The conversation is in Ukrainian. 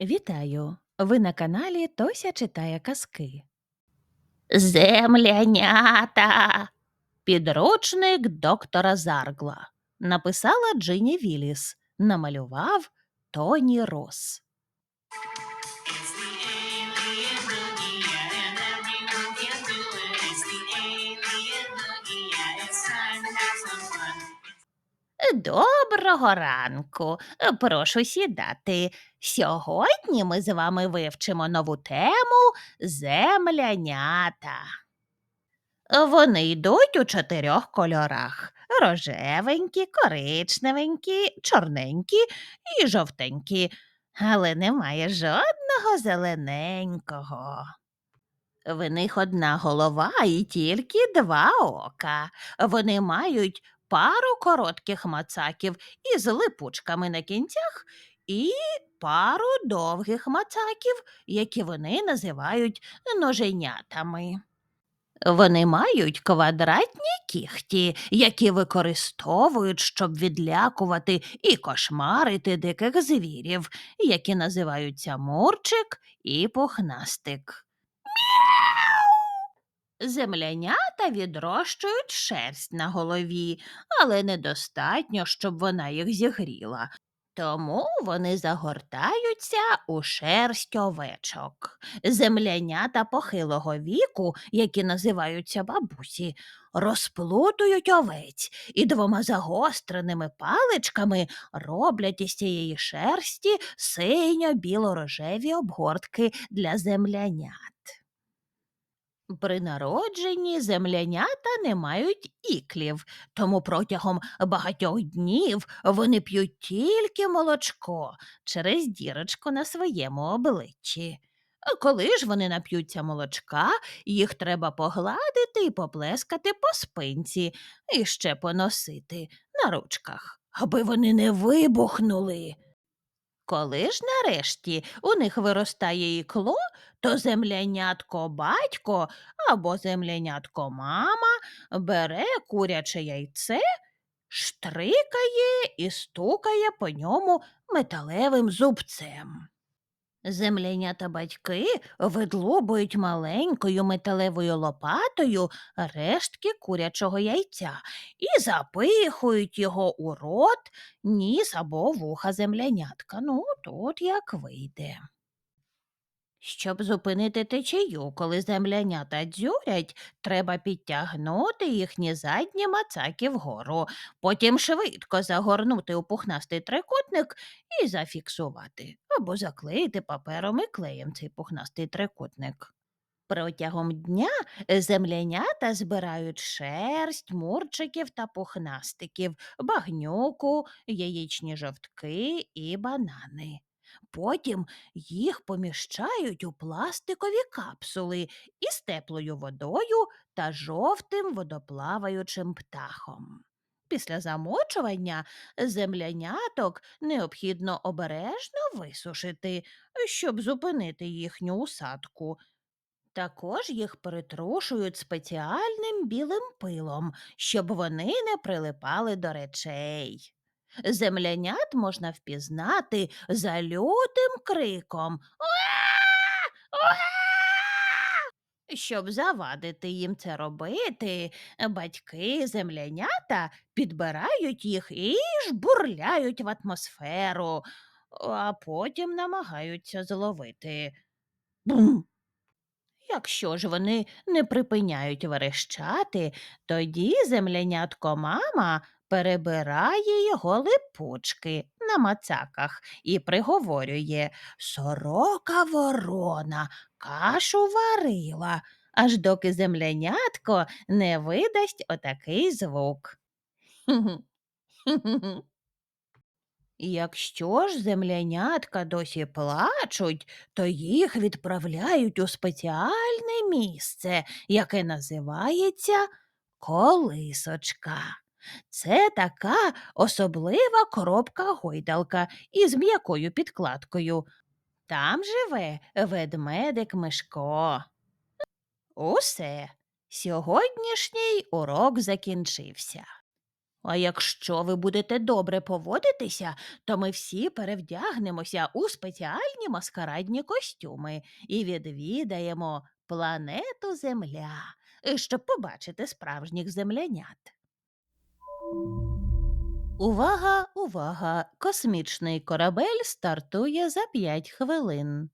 Вітаю! Ви на каналі Тося читає казки. Землянята. Підручник доктора Заргла. Написала Джині Віліс. Намалював Тоні Рос. Доброго ранку. Прошу сідати. Сьогодні ми з вами вивчимо нову тему землянята. Вони йдуть у чотирьох кольорах: рожевенькі, коричневенькі, чорненькі і жовтенькі, але немає жодного зелененького. В них одна голова і тільки два ока. Вони мають пару коротких мацаків із липучками на кінцях і пару довгих мацаків, які вони називають ноженятами. Вони мають квадратні кіхті, які використовують, щоб відлякувати і кошмарити диких звірів, які називаються мурчик і пухнастик. Землянята відрощують шерсть на голові, але недостатньо, щоб вона їх зігріла. Тому вони загортаються у шерсть овечок. Землянята похилого віку, які називаються бабусі, розплутують овець і двома загостреними паличками роблять із цієї шерсті синьо-біло-рожеві обгортки для землянят. При народженні землянята не мають іклів, тому протягом багатьох днів вони п'ють тільки молочко через дірочку на своєму обличчі. Коли ж вони нап'ються молочка, їх треба погладити і поплескати по спинці і ще поносити на ручках, аби вони не вибухнули. Коли ж нарешті у них виростає ікло, то землянятко батько або землянятко мама бере куряче яйце, штрикає і стукає по ньому металевим зубцем. Землянята батьки видлубують маленькою металевою лопатою рештки курячого яйця і запихують його у рот, ніс або вуха землянятка. Ну, тут як вийде. Щоб зупинити течію, коли землянята дзюрять, треба підтягнути їхні задні мацаки вгору, потім швидко загорнути у пухнастий трикутник і зафіксувати, або заклеїти папером і клеєм цей пухнастий трикутник. Протягом дня землянята збирають шерсть, мурчиків та пухнастиків, багнюку, яєчні жовтки і банани. Потім їх поміщають у пластикові капсули із теплою водою та жовтим водоплаваючим птахом. Після замочування земляняток необхідно обережно висушити, щоб зупинити їхню усадку. Також їх перетрушують спеціальним білим пилом, щоб вони не прилипали до речей. Землянят можна впізнати за лютим криком «Уа! Уа!». Щоб завадити їм це робити, батьки землянята підбирають їх і жбурляють в атмосферу, а потім намагаються зловити. Бум! Якщо ж вони не припиняють верещати, тоді землянятко мама перебирає його липучки на мацаках і приговорює Сорока ворона кашу варила, аж доки землянятко не видасть отакий звук. Якщо ж землянятка досі плачуть, то їх відправляють у спеціальне місце, яке називається колисочка. Це така особлива коробка гойдалка із м'якою підкладкою. Там живе ведмедик Мишко. Усе. Сьогоднішній урок закінчився. А якщо ви будете добре поводитися, то ми всі перевдягнемося у спеціальні маскарадні костюми і відвідаємо планету Земля, щоб побачити справжніх землянят. Увага, увага! Космічний корабель стартує за 5 хвилин.